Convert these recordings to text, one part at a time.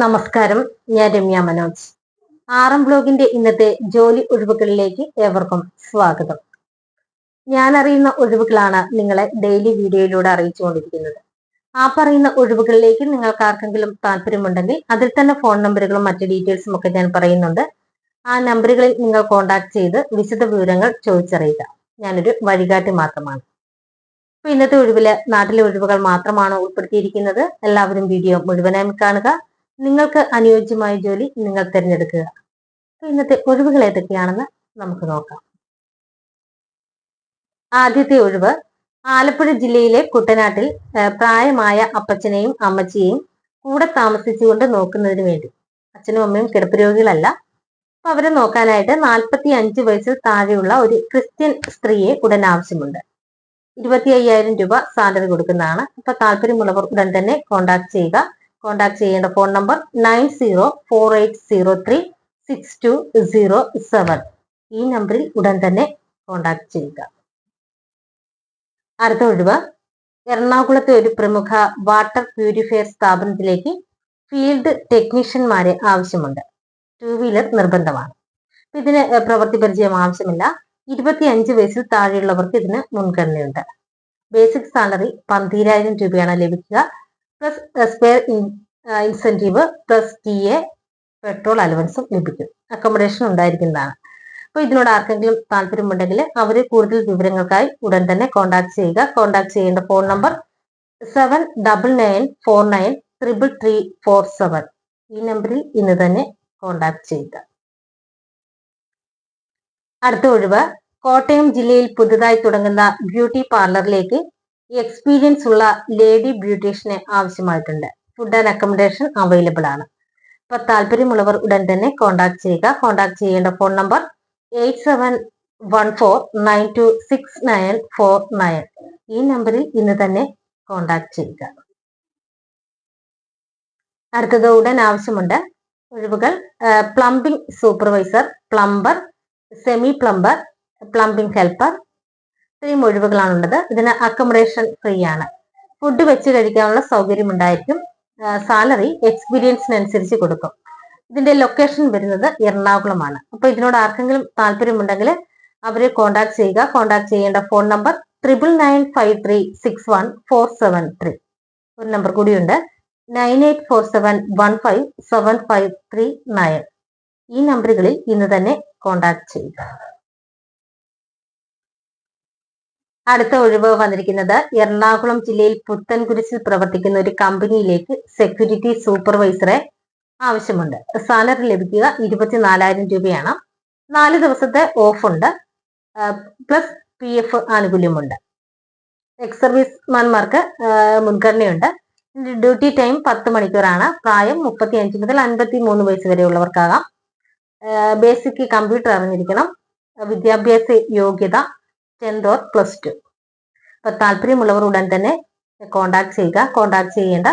നമസ്കാരം ഞാൻ രമ്യ മനോജ്. ആറം ബ്ലോഗിന്റെ ഇന്നത്തെ ജോലി ഒഴിവുകളിലേക്ക് ഏവർക്കും സ്വാഗതം. ഞാൻ അറിയുന്ന ഒഴിവുകളാണ് നിങ്ങളെ ഡെയിലി വീഡിയോയിലൂടെ അറിയിച്ചുകൊണ്ടിരിക്കുന്നത്. ആ പറയുന്ന ഒഴിവുകളിലേക്ക് നിങ്ങൾക്ക് ആർക്കെങ്കിലും താല്പര്യമുണ്ടെങ്കിൽ അതിൽ തന്നെ ഫോൺ നമ്പറുകളും മറ്റു ഡീറ്റെയിൽസും ഒക്കെ ഞാൻ പറയുന്നുണ്ട്. ആ നമ്പറുകളിൽ നിങ്ങൾ കോൺടാക്ട് ചെയ്ത് വിശദ വിവരങ്ങൾ ചോദിച്ചറിയുക. ഞാനൊരു വഴികാട്ടി മാത്രമാണ്. അപ്പൊ ഇന്നത്തെ ഒഴിവിൽ നാട്ടിലെ ഒഴിവുകൾ മാത്രമാണ് ഉൾപ്പെടുത്തിയിരിക്കുന്നത്. എല്ലാവരും വീഡിയോ മുഴുവനായി കാണുക. നിങ്ങൾക്ക് അനുയോജ്യമായ ജോലി നിങ്ങൾ തിരഞ്ഞെടുക്കുക. ഇന്നത്തെ ഒഴിവുകൾ ഏതൊക്കെയാണെന്ന് നമുക്ക് നോക്കാം. ആദ്യത്തെ ഒഴിവ് ആലപ്പുഴ ജില്ലയിലെ കുട്ടനാട്ടിൽ പ്രായമായ അപ്പച്ചനെയും അമ്മച്ചിയെയും കൂടെ താമസിച്ചുകൊണ്ട് നോക്കുന്നതിന് വേണ്ടി. അച്ഛനും അമ്മയും കിടപ്പ് രോഗികളല്ല. അപ്പൊ അവരെ നോക്കാനായിട്ട് നാൽപ്പത്തി അഞ്ച് വയസ്സിൽ താഴെയുള്ള ഒരു ക്രിസ്ത്യൻ സ്ത്രീയെ ഉടൻ ആവശ്യമുണ്ട്. ഇരുപത്തി അയ്യായിരം രൂപ സാലറി കൊടുക്കുന്നതാണ്. അപ്പൊ താല്പര്യമുള്ളവർ ഉടൻ തന്നെ കോൺടാക്ട് ചെയ്യുക. കോൺടാക്ട് ചെയ്യേണ്ട phone number nine zero four eight zero three six two zero seven ഈ നമ്പറിൽ ഉടൻ തന്നെ കോൺടാക്ട് ചെയ്യുക. അടുത്ത ഒഴിവ്. എറണാകുളത്തെ ഒരു പ്രമുഖ വാട്ടർ പ്യൂരിഫയർ സ്ഥാപനത്തിലേക്ക് ഫീൽഡ് ടെക്നീഷ്യന്മാരെ ആവശ്യമുണ്ട്. ടു വീലർ നിർബന്ധമാണ്. ഇതിന് പ്രവൃത്തി പരിചയം ആവശ്യമില്ല. ഇരുപത്തി അഞ്ച് വയസ്സിൽ താഴെയുള്ളവർക്ക് ഇതിന് മുൻഗണനയുണ്ട്. ബേസിക് സാലറി പന്തിരായിരം രൂപയാണ് ലഭിക്കുക. Plus spare incentive plus T A petrol അലവൻസും ലഭിക്കും. അക്കോമഡേഷൻ ഉണ്ടായിരിക്കുന്നതാണ്. അപ്പോൾ ഇതിനോട് ആർക്കെങ്കിലും താല്പര്യമുണ്ടെങ്കിൽ അവർ കൂടുതൽ വിവരങ്ങൾക്കായി ഉടൻ തന്നെ കോൺടാക്ട് ചെയ്യുക. കോൺടാക്ട് ചെയ്യേണ്ട phone number seven double nine four nine triple three four seven ഈ നമ്പറിൽ ഇന്ന് തന്നെ കോൺടാക്ട് ചെയ്യുക. അടുത്ത ഒഴിവ്. കോട്ടയം ജില്ലയിൽ പുതുതായി തുടങ്ങുന്ന ബ്യൂട്ടി പാർലറിലേക്ക് എക്സ്പീരിയൻസ് ഉള്ള ലേഡി ബ്യൂട്ടീഷ്യനെ ആവശ്യമായിട്ടുണ്ട്. ഫുഡ് ആൻഡ് അക്കോമഡേഷൻ അവൈലബിൾ ആണ്. അപ്പൊ താല്പര്യമുള്ളവർ ഉടൻ തന്നെ കോൺടാക്ട് ചെയ്യുക. കോൺടാക്ട് ചെയ്യേണ്ട phone number eight seven one four nine two six nine four nine ഈ നമ്പറിൽ ഇന്ന് തന്നെ കോൺടാക്ട് ചെയ്യുക. അടുത്തത് ഉടൻ ആവശ്യമുണ്ട്. ഒഴിവുകൾ plumbing supervisor plumber semi plumber plumbing helper ഇത്രയും ഒഴിവുകളാണുള്ളത്. ഇതിന് അക്കോമഡേഷൻ ഫ്രീ ആണ്. ഫുഡ് വെച്ച് കഴിക്കാനുള്ള സൗകര്യം ഉണ്ടായിരിക്കും. സാലറി എക്സ്പീരിയൻസിനനുസരിച്ച് കൊടുക്കും. ഇതിന്റെ ലൊക്കേഷൻ വരുന്നത് എറണാകുളമാണ്. അപ്പൊ ഇതിനോട് ആർക്കെങ്കിലും താല്പര്യമുണ്ടെങ്കിൽ അവരെ കോൺടാക്ട് ചെയ്യുക. കോൺടാക്ട് ചെയ്യേണ്ട phone number triple nine five three six one four seven three ഒരു നമ്പർ കൂടിയുണ്ട്. Nine eight four seven one five seven five three nine ഈ നമ്പറുകളിൽ ഇന്ന് തന്നെ കോൺടാക്ട് ചെയ്യുക. അടുത്ത ഒഴിവ് വന്നിരിക്കുന്നത് എറണാകുളം ജില്ലയിൽ പുത്തൻകുരിശിൽ പ്രവർത്തിക്കുന്ന ഒരു കമ്പനിയിലേക്ക് സെക്യൂരിറ്റി സൂപ്പർവൈസറെ ആവശ്യമുണ്ട്. സാലറി ലഭിക്കുക ഇരുപത്തിനാലായിരം രൂപയാണ്. നാല് ദിവസത്തെ ഓഫ് ഉണ്ട്. പ്ലസ് പി എഫ് ആനുകൂല്യമുണ്ട്. എക്സ് സർവീസ്മാൻമാർക്ക് മുൻഗണനയുണ്ട്. ഡ്യൂട്ടി ടൈം പത്ത് മണിക്കൂറാണ്. പ്രായം മുപ്പത്തി അഞ്ച് മുതൽ അൻപത്തി മൂന്ന് വയസ്സ് വരെ ഉള്ളവർക്കാകാം ബേസിക് കമ്പ്യൂട്ടർ അറിഞ്ഞിരിക്കണം. വിദ്യാഭ്യാസ യോഗ്യത ടെൻത്ത് ഓർ പ്ലസ് ടു അപ്പൊ താല്പര്യമുള്ളവർ ഉടൻ തന്നെ കോണ്ടാക്ട് ചെയ്യുക. കോണ്ടാക്ട് ചെയ്യേണ്ട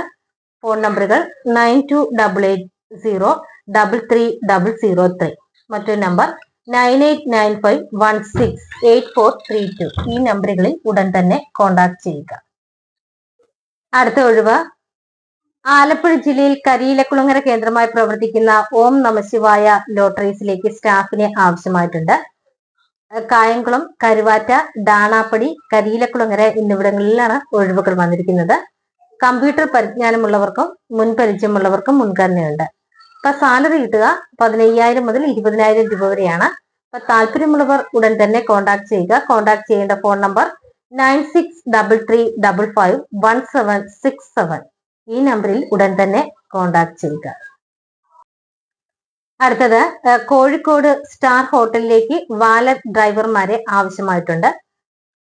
ഫോൺ നമ്പറുകൾ nine two double eight zero double three double zero three മറ്റൊരു number nine eight nine five one six eight four three two ഈ നമ്പറുകളിൽ ഉടൻ തന്നെ കോണ്ടാക്ട് ചെയ്യുക. അടുത്ത ഒഴിവ്. ആലപ്പുഴ ജില്ലയിൽ കരിയിലക്കുളങ്ങര കേന്ദ്രമായി പ്രവർത്തിക്കുന്ന ഓം നമശിവായ ലോട്ടറീസിലേക്ക് സ്റ്റാഫിനെ ആവശ്യമായിട്ടുണ്ട്. കായംകുളം കരുവാറ്റ ഡാണാപ്പടി കരിയിലക്കുളങ്ങര എന്നിവിടങ്ങളിലാണ് ഒഴിവുകൾ വന്നിരിക്കുന്നത്. കമ്പ്യൂട്ടർ പരിജ്ഞാനമുള്ളവർക്കും മുൻപരിചയമുള്ളവർക്കും മുൻഗണനയുണ്ട്. ഇപ്പൊ സാലറി കിട്ടുക പതിനയ്യായിരം മുതൽ ഇരുപതിനായിരം രൂപ വരെയാണ്. അപ്പൊ താല്പര്യമുള്ളവർ ഉടൻ തന്നെ കോൺടാക്ട് ചെയ്യുക. കോൺടാക്ട് ചെയ്യേണ്ട phone number nine six double three double five one seven six seven. ഈ നമ്പറിൽ ഉടൻ തന്നെ കോൺടാക്ട് ചെയ്യുക. അടുത്തത് കോഴിക്കോട് സ്റ്റാർ ഹോട്ടലിലേക്ക് വാലറ്റ് ഡ്രൈവർമാരെ ആവശ്യമായിട്ടുണ്ട്.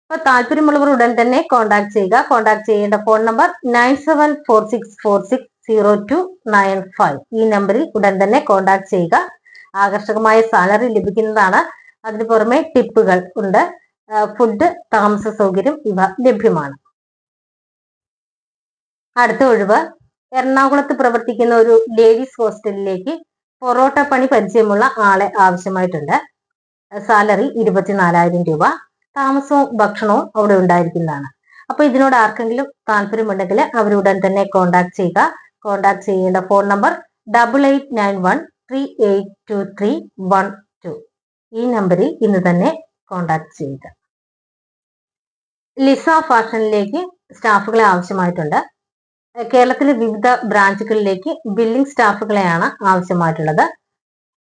അപ്പൊ താല്പര്യമുള്ളവർ ഉടൻ തന്നെ കോൺടാക്ട് ചെയ്യുക. കോൺടാക്ട് ചെയ്യേണ്ട phone number nine seven four six four six zero two nine five. ഈ നമ്പറിൽ ഉടൻ തന്നെ കോൺടാക്ട് ചെയ്യുക. ആകർഷകമായ സാലറി ലഭിക്കുന്നതാണ്. അതിനു പുറമെ ടിപ്പുകൾ ഉണ്ട്. ഫുഡ് താമസ സൗകര്യം ഇവ ലഭ്യമാണ്. അടുത്ത ഒഴിവ് എറണാകുളത്ത് പ്രവർത്തിക്കുന്ന ഒരു ലേഡീസ് ഹോസ്റ്റലിലേക്ക് പൊറോട്ട പണി പരിചയമുള്ള ആളെ ആവശ്യമായിട്ടുണ്ട്. സാലറി ഇരുപത്തിനാലായിരം രൂപ. താമസവും ഭക്ഷണവും അവിടെ ഉണ്ടായിരിക്കുന്നതാണ്. അപ്പൊ ഇതിനോട് ആർക്കെങ്കിലും താല്പര്യമുണ്ടെങ്കിൽ അവരുടൻ തന്നെ കോണ്ടാക്ട് ചെയ്യുക. കോൺടാക്ട് ചെയ്യേണ്ട phone number double eight nine one three eight two three one two ഈ നമ്പറിൽ ഇന്ന് തന്നെ കോൺടാക്ട് ചെയ്യുക. ലിസ ഫാഷനിലേക്ക് സ്റ്റാഫുകളെ ആവശ്യമായിട്ടുണ്ട്. കേരളത്തിലെ വിവിധ ബ്രാഞ്ചുകളിലേക്ക് ബില്ലിംഗ് സ്റ്റാഫുകളെയാണ് ആവശ്യമായിട്ടുള്ളത്.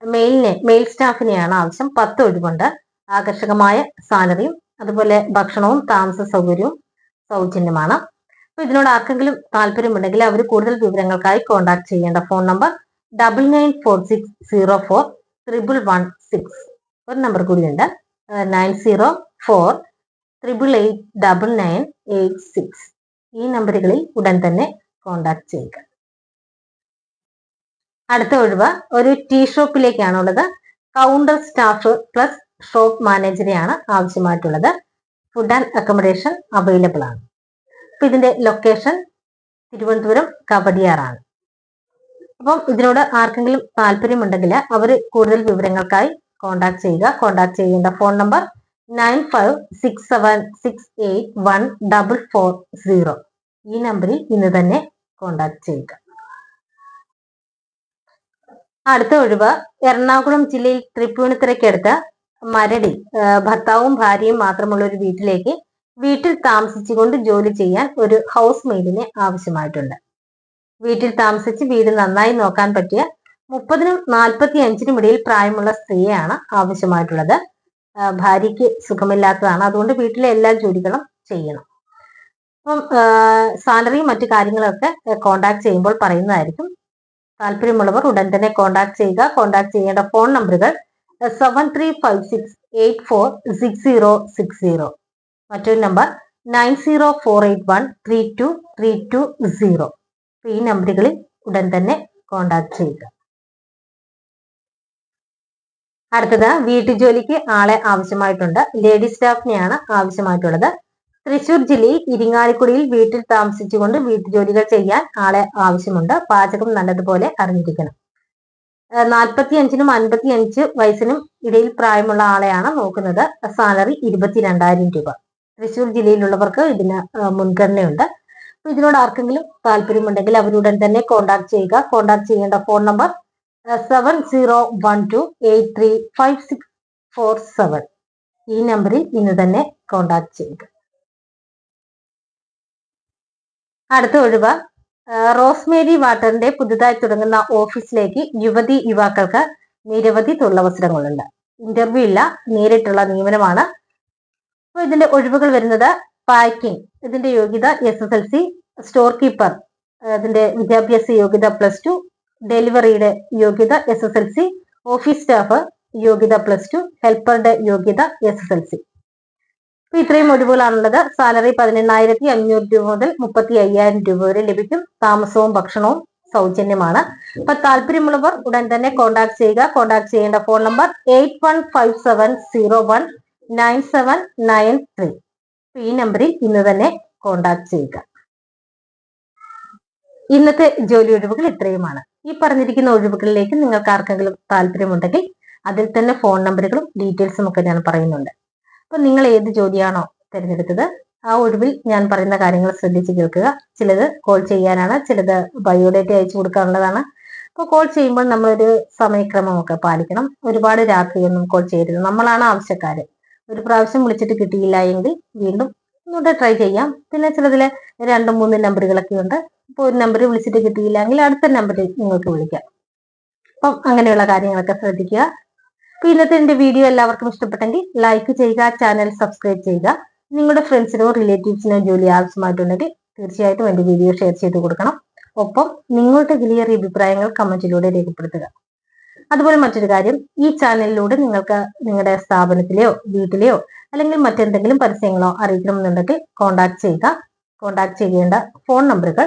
മെയിലിനെ മെയിൽ സ്റ്റാഫിനെയാണ് ആവശ്യം. പത്ത് ഒഴിവുണ്ട്. ആകർഷകമായ സാലറിയും അതുപോലെ ഭക്ഷണവും താമസ സൗകര്യവും സൗജന്യമാണ്. അപ്പൊ ഇതിനോട് ആർക്കെങ്കിലും താല്പര്യമുണ്ടെങ്കിൽ അവർ കൂടുതൽ വിവരങ്ങൾക്കായി കോൺടാക്ട് ചെയ്യേണ്ട phone number double nine four six zero four triple one six ഒരു നമ്പർ കൂടിയുണ്ട്. Nine zero four triple eight double nine eight six ഈ നമ്പറുകളിൽ ഉടൻ തന്നെ കോണ്ടാക്ട് ചെയ്യുക. അടുത്ത ഒഴിവ് ഒരു ടീ ഷോപ്പിലേക്കാണുള്ളത് കൗണ്ടർ സ്റ്റാഫ് പ്ലസ് ഷോപ്പ് മാനേജറെയാണ് ആവശ്യമായിട്ടുള്ളത്. ഫുഡ് ആൻഡ് അക്കോമഡേഷൻ അവൈലബിൾ ആണ്. അപ്പൊ ഇതിന്റെ ലൊക്കേഷൻ തിരുവനന്തപുരം കവടിയാറാണ് അപ്പം ഇതിനോട് ആർക്കെങ്കിലും താല്പര്യമുണ്ടെങ്കിൽ അവർ കൂടുതൽ വിവരങ്ങൾക്കായി കോൺടാക്ട് ചെയ്യുക. കോൺടാക്ട് ചെയ്യേണ്ട phone number nine five six seven six eight one double four zero. ഈ നമ്പറിൽ ഇന്ന് തന്നെ കോണ്ടാക്ട് ചെയ്യുക. അടുത്ത ഒഴിവ് എറണാകുളം ജില്ലയിൽ തൃപ്പൂണിത്തുറയ്ക്കടുത്ത് മരടി ഭർത്താവും ഭാര്യയും മാത്രമുള്ള ഒരു വീട്ടിലേക്ക് വീട്ടിൽ താമസിച്ചുകൊണ്ട് ജോലി ചെയ്യാൻ ഒരു ഹൗസ് മെയ്ഡിനെ ആവശ്യമായിട്ടുണ്ട്. വീട്ടിൽ താമസിച്ച് വീട് നന്നായി നോക്കാൻ പറ്റിയ മുപ്പതിനും നാൽപ്പത്തി അഞ്ചിനും ഇടയിൽ പ്രായമുള്ള സ്ത്രീയാണ് ആവശ്യമായിട്ടുള്ളത്. ഭാര്യയ്ക്ക് സുഖമില്ലാത്തതാണ്. അതുകൊണ്ട് വീട്ടിലെ എല്ലാ ജോലികളും ചെയ്യണം. അപ്പം സാലറിയും മറ്റു കാര്യങ്ങളൊക്കെ കോണ്ടാക്ട് ചെയ്യുമ്പോൾ പറയുന്നതായിരിക്കും. താല്പര്യമുള്ളവർ ഉടൻ തന്നെ കോണ്ടാക്ട് ചെയ്യുക. കോണ്ടാക്ട് ചെയ്യേണ്ട ഫോൺ നമ്പറുകൾ seven three five six eight four six zero six zero മറ്റൊരു number nine zero four eight one three two three two zero ഈ നമ്പറുകളിൽ ഉടൻ തന്നെ കോണ്ടാക്ട് ചെയ്യുക. അടുത്തത് വീട്ടുജോലിക്ക് ആളെ ആവശ്യമായിട്ടുണ്ട്. ലേഡി സ്റ്റാഫിനെയാണ് ആവശ്യമായിട്ടുള്ളത്. തൃശൂർ ജില്ലയിൽ ഇരിങ്ങാലിക്കുടിയിൽ വീട്ടിൽ താമസിച്ചുകൊണ്ട് വീട്ടുജോലികൾ ചെയ്യാൻ ആളെ ആവശ്യമുണ്ട്. പാചകം നല്ലതുപോലെ അറിഞ്ഞിരിക്കണം. നാൽപ്പത്തി അഞ്ചിനും അൻപത്തി അഞ്ച് വയസ്സിനും ഇടയിൽ പ്രായമുള്ള ആളെയാണ് നോക്കുന്നത്. സാലറി ഇരുപത്തിരണ്ടായിരം രൂപ. തൃശൂർ ജില്ലയിലുള്ളവർക്ക് ഇതിന് മുൻഗണനയുണ്ട്. ഇതിനോട് ആർക്കെങ്കിലും താല്പര്യമുണ്ടെങ്കിൽ അവരുടൻ തന്നെ കോൺടാക്ട് ചെയ്യുക. കോൺടാക്ട് ചെയ്യേണ്ട phone number seven zero one two eight three five six four seven ഈ നമ്പറിൽ ഇന്ന് തന്നെ കോണ്ടാക്ട് ചെയ്യുക. അടുത്ത ഒഴിവ് റോസ്മേരി വാട്ടറിന്റെ പുതുതായി തുടങ്ങുന്ന ഓഫീസിലേക്ക് യുവതി യുവാക്കൾക്ക് നിരവധി തൊഴിലവസരങ്ങളുണ്ട് ഇന്റർവ്യൂ ഇല്ല നേരിട്ടുള്ള നിയമനമാണ്. അപ്പൊ ഇതിന്റെ ഒഴിവുകൾ വരുന്നത് പാക്കിംഗ് ഇതിന്റെ യോഗ്യത S S L C store keeper അതിന്റെ വിദ്യാഭ്യാസ യോഗ്യത പ്ലസ് ടു ഡെലിവറിയുടെ യോഗ്യത S S L C office staff യോഗ്യത പ്ലസ് ടു ഹെൽപ്പറുടെ യോഗ്യത എസ് എസ് എൽ സി അപ്പൊ ഇത്രയും ഒഴിവുകളാണുള്ളത്. സാലറി പതിനെണ്ണായിരത്തി അഞ്ഞൂറ് രൂപ മുതൽ മുപ്പത്തി അയ്യായിരം രൂപ വരെ ലഭിക്കും. താമസവും ഭക്ഷണവും സൗജന്യമാണ്. അപ്പൊ താല്പര്യമുള്ളവർ ഉടൻ തന്നെ കോൺടാക്ട് ചെയ്യുക. കോൺടാക്ട് ചെയ്യേണ്ട phone number eight one five seven zero one nine seven nine three ഈ നമ്പറിൽ ഇന്ന് തന്നെ കോൺടാക്ട് ചെയ്യുക. ഇന്നത്തെ ജോലി ഒഴിവുകൾ ഇത്രയുമാണ്. ഈ പറഞ്ഞിരിക്കുന്ന ഒഴിവുകളിലേക്ക് നിങ്ങൾക്ക് ആർക്കെങ്കിലും താല്പര്യമുണ്ടെങ്കിൽ അതിൽ തന്നെ ഫോൺ നമ്പറുകളും ഡീറ്റെയിൽസും ഒക്കെ ഞാൻ പറയുന്നുണ്ട്. അപ്പൊ നിങ്ങൾ ഏത് ജോലിയാണോ തിരഞ്ഞെടുത്തത് ആ ഒഴിവിൽ ഞാൻ പറയുന്ന കാര്യങ്ങൾ ശ്രദ്ധിച്ച് കേൾക്കുക. ചിലത് കോൾ ചെയ്യാനാണ് ചിലത് ബയോഡേറ്റ അയച്ചു കൊടുക്കാനുള്ളതാണ്. അപ്പോൾ കോൾ ചെയ്യുമ്പോൾ നമ്മളൊരു സമയക്രമമൊക്കെ പാലിക്കണം. ഒരുപാട് രാത്രിയൊന്നും കോൾ ചെയ്യരുത്. നമ്മളാണ് ആവശ്യക്കാര്. ഒരു പ്രാവശ്യം വിളിച്ചിട്ട് കിട്ടിയില്ല എങ്കിൽ വീണ്ടും ഒന്നുകൂടെ ട്രൈ ചെയ്യാം. പിന്നെ ചിലതിൽ രണ്ടും മൂന്നും നമ്പറുകളൊക്കെ ഉണ്ട്. ഇപ്പോൾ ഒരു നമ്പർ വിളിച്ചിട്ട് കിട്ടിയില്ലെങ്കിൽ അടുത്ത നമ്പറിൽ നിങ്ങൾക്ക് വിളിക്കാം. അപ്പം അങ്ങനെയുള്ള കാര്യങ്ങളൊക്കെ ശ്രദ്ധിക്കുക. അപ്പൊ ഇന്നത്തെ എന്റെ വീഡിയോ എല്ലാവർക്കും ഇഷ്ടപ്പെട്ടെങ്കിൽ ലൈക്ക് ചെയ്യുക ചാനൽ സബ്സ്ക്രൈബ് ചെയ്യുക. നിങ്ങളുടെ ഫ്രണ്ട്സിനോ റിലേറ്റീവ്സിനോ ജോലി ആവശ്യമായിട്ടുണ്ടെങ്കിൽ തീർച്ചയായിട്ടും എന്റെ വീഡിയോ ഷെയർ ചെയ്ത് കൊടുക്കണം. ഒപ്പം നിങ്ങളുടെ വലിയ അഭിപ്രായങ്ങൾ കമന്റിലൂടെ രേഖപ്പെടുത്തുക. അതുപോലെ മറ്റൊരു കാര്യം ഈ ചാനലിലൂടെ നിങ്ങൾക്ക് നിങ്ങളുടെ സ്ഥാപനത്തിലെയോ വീട്ടിലെയോ അല്ലെങ്കിൽ മറ്റെന്തെങ്കിലും പരസ്യങ്ങളോ അറിയിക്കണമെന്നുണ്ടെങ്കിൽ കോൺടാക്ട് ചെയ്യുക. കോൺടാക്ട് ചെയ്യേണ്ട ഫോൺ നമ്പറുകൾ